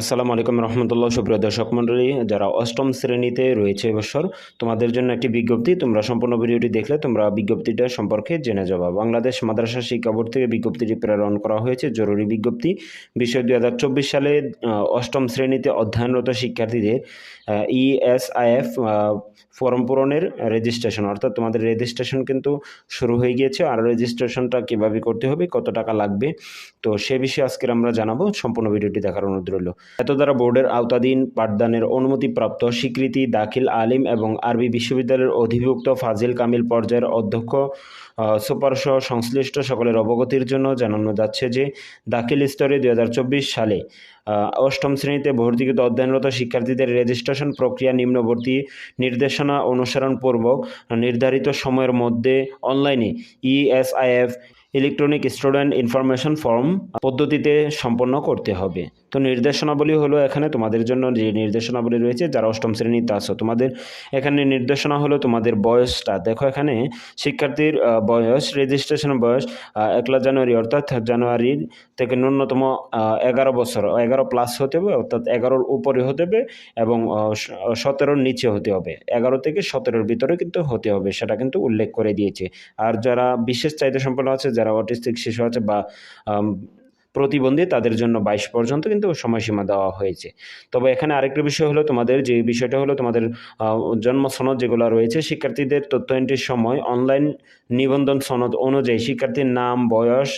আসসালামু আলাইকুম রহমতুল্লাহ, সুপ্রিয় দর্শক মণ্ডলী। যারা অষ্টম শ্রেণীতে রয়েছে এবছর তোমাদের জন্য একটি বিজ্ঞপ্তি। তোমরা সম্পূর্ণ ভিডিওটি দেখলে তোমরা বিজ্ঞপ্তিটা সম্পর্কে জেনে যাবা। বাংলাদেশ মাদ্রাসা শিক্ষা বোর্ড থেকে বিজ্ঞপ্তিটি প্রেরণ করা হয়েছে। জরুরি বিজ্ঞপ্তি, বিষয় দুই সালে অষ্টম শ্রেণীতে অধ্যয়নরত শিক্ষার্থীদের ইএসআইএফ ফর্ম পূরণের রেজিস্ট্রেশন অর্থাৎ তোমাদের রেজিস্ট্রেশন কিন্তু শুরু হয়ে গিয়েছে। আর রেজিস্ট্রেশনটা কীভাবে করতে হবে, কত টাকা লাগবে, তো সে বিষয়ে আজকের আমরা জানাব। সম্পূর্ণ ভিডিওটি দেখার অনুরোধ রইল। এত দ্বারা বোর্ডের আওতাধীন পাঠদানের অনুমতিপ্রাপ্ত স্বীকৃতি দাখিল আলিম এবং আরবি বিশ্ববিদ্যালয়ের অধিভুক্ত ফাজিল কামিল পর্যায়ের অধ্যক্ষ আহ, সুপার সহ সংশ্লিষ্ট সকলের অবগতির জন্য জানানো যাচ্ছে যে দাখিল স্তরে দু হাজার চব্বিশ সালে অষ্টম শ্রেণীতে ভর্তিকৃত অধ্যয়নরত শিক্ষার্থীদের রেজিস্ট্রেশন প্রক্রিয়া নিম্নবর্তী নির্দেশনা অনুসরণপূর্বক নির্ধারিত সময়ের মধ্যে অনলাইনে ESIF electronic student information form পদ্ধতিতে সম্পন্ন করতে হবে। তো নির্দেশনাবলী হলো এখানে তোমাদের জন্য যে নির্দেশনাবলী রয়েছে, যারা অষ্টম শ্রেণীতে আছো, তোমাদের এখানে নির্দেশনা হলো তোমাদের বয়সটা। দেখো এখানে শিক্ষার্থীর বয়স রেজিস্ট্রেশন বয়স একলা জানুয়ারি অর্থাৎ জানুয়ারির থেকে ন্যূনতম এগারো বছর। এগারো প্লাস হতে হবে, অর্থাৎ এগারোর উপরে হতে হবে এবং সতেরোর নিচে হতে হবে। এগারো থেকে সতেরোর ভিতরে কিন্তু হতে হবে, সেটা কিন্তু উল্লেখ করে দিয়েছে। আর যারা বিশেষ চাহিদা সম্পন্ন আছে, যারা অটিস্টিক শিশু আছে বা প্রতিবন্ধী তাদের জন্য বাইশ পর্যন্ত কিন্তু সময়সীমা দেওয়া হয়েছে। তবে এখানে আরেকটা বিষয় হলো তোমাদের, যে বিষয়টা হলো তোমাদের জন্ম সনদ যেগুলো রয়েছে, শিক্ষার্থীদের তথ্য এন্ট্রির সময় অনলাইন নিবন্ধন সনদ অনুযায়ী শিক্ষার্থীর নাম, বয়স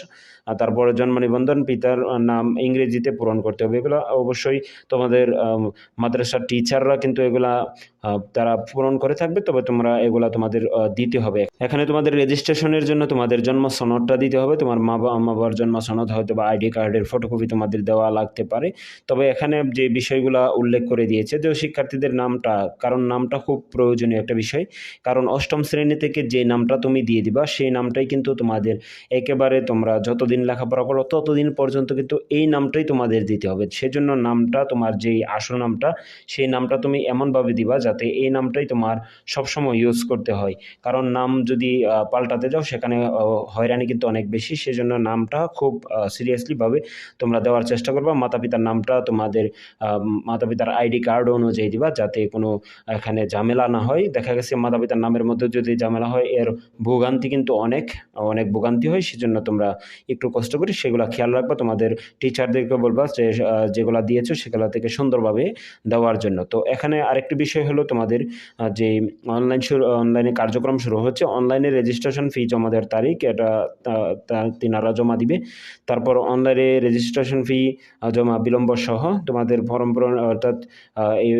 তারপরে জন্ম নিবন্ধন পিতার নাম ইংরেজিতে পূরণ করতে হবে। এগুলো অবশ্যই তোমাদের মাদ্রাসার টিচাররা কিন্তু এগুলা তারা পূরণ করে থাকবে। তবে তোমরা এগুলা তোমাদের দিতে হবে। এখানে তোমাদের রেজিস্ট্রেশনের জন্য তোমাদের জন্ম সনদটা দিতে হবে। তোমার মা বা বাবার জন্ম সনদ হয়তো বা আইডি কার্ডের ফটোকপি তোমাদের দেওয়া লাগতে পারে। তবে এখানে যে বিষয়গুলো উল্লেখ করে দিয়েছে যে শিক্ষার্থীদের নামটা, কারণ নামটা খুব প্রয়োজনীয় একটা বিষয়। কারণ অষ্টম শ্রেণি থেকে যে নামটা তুমি দিয়ে দিবা, সেই নামটাই কিন্তু তোমাদের একেবারে তোমরা যতদিন লেখাপড়া করো, ততদিন পর্যন্ত কিন্তু এই নামটাই তোমাদের দিতে হবে। সেজন্য নামটা, তোমার যেই আসল নামটা, সেই নামটা তুমি এমনভাবে দিবা যাতে এই নামটাই তোমার সবসময় ইউজ করতে হয়। কারণ নাম যদি পাল্টাতে যাও, সেখানে হয়রানি কিন্তু অনেক বেশি। সেজন্য নামটা খুব সিরিয়াসলিভাবে তোমরা দেওয়ার চেষ্টা করবা। মাতা পিতার নামটা তোমাদের মাতা পিতার আইডি কার্ড অনুযায়ী দিবা যাতে কোনো, এখানে ঝামেলা না হয়। দেখা গেছে মাতা পিতার নামের মধ্যে যদি ঝামেলা হয়, এর ভোগান্তি কিন্তু অনেক অনেক ভোগান্তি হয়। সেজন্য তোমরা একটু কষ্ট করি, সেগুলো খেয়াল রাখবা। তোমাদের টিচারদেরকে বলবা যে যেগুলো দিয়েছ সেগুলো থেকে সুন্দরভাবে দেওয়ার জন্য। তো এখানে আরেকটি বিষয় হলো তোমাদের যে অনলাইন শুরু অনলাইনে কার্যক্রম শুরু হচ্ছে অনলাইনে রেজিস্ট্রেশন ফি জমা দেওয়ার তারিখ, এটা তিনারা জমা দিবে। তারপর অনলাইনে রেজিস্ট্রেশন ফি জমা বিলম্ব সহ তোমাদের ফর্ম পূরণ, অর্থাৎ এই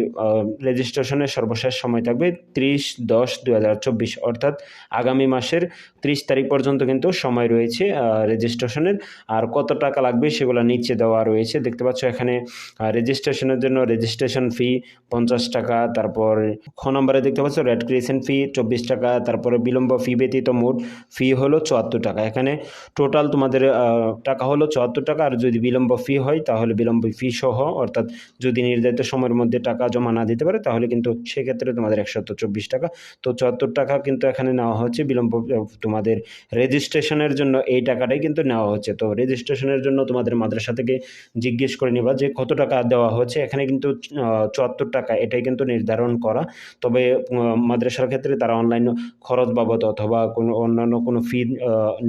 রেজিস্ট্রেশনের সর্বশেষ সময় থাকবে ত্রিশ দশ দু হাজার চব্বিশ। অর্থাৎ আগামী মাসের ত্রিশ তারিখ পর্যন্ত কিন্তু সময় রয়েছে রেজিস্ট্রেশনের আর কত টাকা লাগবে সেগুলো নিচে দেওয়া রয়েছে। দেখতে পাচ্ছ এখানে রেজিস্ট্রেশনের জন্য রেজিস্ট্রেশন ফি পঞ্চাশ টাকা, তারপর খ নম্বরে দেখতে পাচ্ছ রেড ক্রিয়েশন ফি চব্বিশ টাকা, তারপরে বিলম্ব ফি ব্যতীত মোট ফি হলো চুয়াত্তর টাকা। এখানে টোটাল তোমাদের টাকা হলো চুয়াত্তর টাকা, আর যদি বিলম্ব ফি হয় তাহলে বিলম্ব ফি সহ, অর্থাৎ যদি নির্ধারিত সময়ের মধ্যে টাকা জমা না দিতে পারে তাহলে কিন্তু সেক্ষেত্রে তোমাদের একশত চব্বিশ টাকা। তো চুয়াত্তর টাকা কিন্তু এখানে নেওয়া হচ্ছে, বিলম্ব তোমাদের রেজিস্ট্রেশনের জন্য এই টাকাটাই কিন্তু নেওয়া হচ্ছে। তো রেজিস্ট্রেশনের জন্য তোমাদের মাদ্রাসা থেকে জিজ্ঞেস করে নিবা যে কত টাকা দেওয়া হচ্ছে এখানে কিন্তু চুয়াত্তর টাকা, এটাই কিন্তু নির্ধারণ করা। তবে মাদ্রাসার ক্ষেত্রে তারা অনলাইন খরচ বাবদ অথবা কোনো অন্যান্য কোনো ফি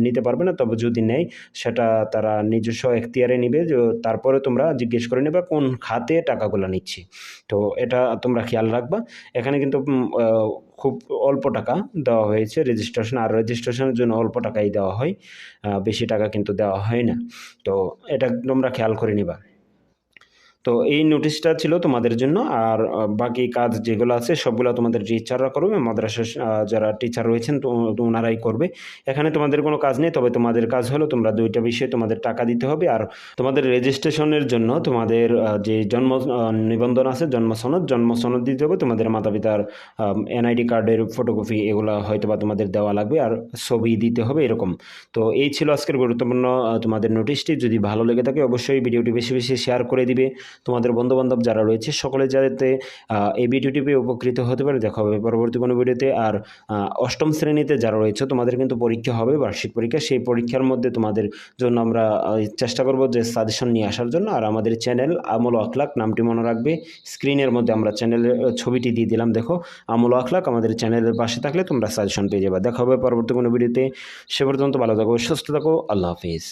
নিতে পারবে না। তবে যদি নেয়, সেটা তারা নিজস্ব এখতিয়ারে নিবে। তারপরে তোমরা জিজ্ঞেস করে নেবে কোন খাতে টাকাগুলো নিচ্ছে। তো এটা তোমরা খেয়াল রাখবা। এখানে কিন্তু খুব অল্প টাকা দেওয়া হয়েছে রেজিস্ট্রেশন আর রেজিস্ট্রেশনের জন্য অল্প টাকাই দেওয়া হয়। বেশি টাকা কিন্তু দেওয়া হয় না। তো এটা তোমরা খেয়াল করে নিবা। তো এই নোটিশটা ছিল তোমাদের জন্য আর বাকি কাজ যেগুলো আছে সবগুলো তোমাদের টিচাররা করবে মাদ্রাসার আহ, যারা টিচার রয়েছেন তো তো ওনারাই করবে। এখানে তোমাদের কোনো কাজ নেই তবে তোমাদের কাজ হলো তোমরা দুইটা বিষয়ে তোমাদের টাকা দিতে হবে আর তোমাদের রেজিস্ট্রেশনের জন্য তোমাদের যে জন্ম নিবন্ধন আছে জন্ম সনদ জন্ম সনদ দিতে হবে তোমাদের মাতা পিতার এনআইডি কার্ডের ফটোকপি এগুলো হয়তো বা তোমাদের দেওয়া লাগবে আর ছবি দিতে হবে এরকম। তো এই ছিল আজকের গুরুত্বপূর্ণ তোমাদের নোটিশটি যদি ভালো লেগে থাকে অবশ্যই ভিডিওটি বেশি বেশি শেয়ার করে দিবে। তোমাদের বন্ধুবান্ধব যারা রয়েছে, সকলে যাতে এই ভিডিওটি পেয়ে উপকৃত হতে পারে। দেখা হবে পরবর্তী কোনো ভিডিওতে আর অষ্টম শ্রেণীতে যারা রয়েছে, তোমাদের কিন্তু পরীক্ষা হবে, বার্ষিক পরীক্ষা। সেই পরীক্ষার মধ্যে তোমাদের জন্য আমরা চেষ্টা করব যে সাজেশন নিয়ে আসার জন্য। আর আমাদের চ্যানেল আমল আখলাক নামটি মনে রাখবে। স্ক্রিনের মধ্যে আমরা চ্যানেলের ছবিটি দিয়ে দিলাম, দেখো। আমল আখলাক আমাদের চ্যানেলের পাশে থাকলে তোমরা সাজেশন পেয়ে যাবে। দেখা হবে পরবর্তী কোনো ভিডিওতে। সে পর্যন্ত ভালো থাকো, সুস্থ থাকো। আল্লাহ হাফিজ।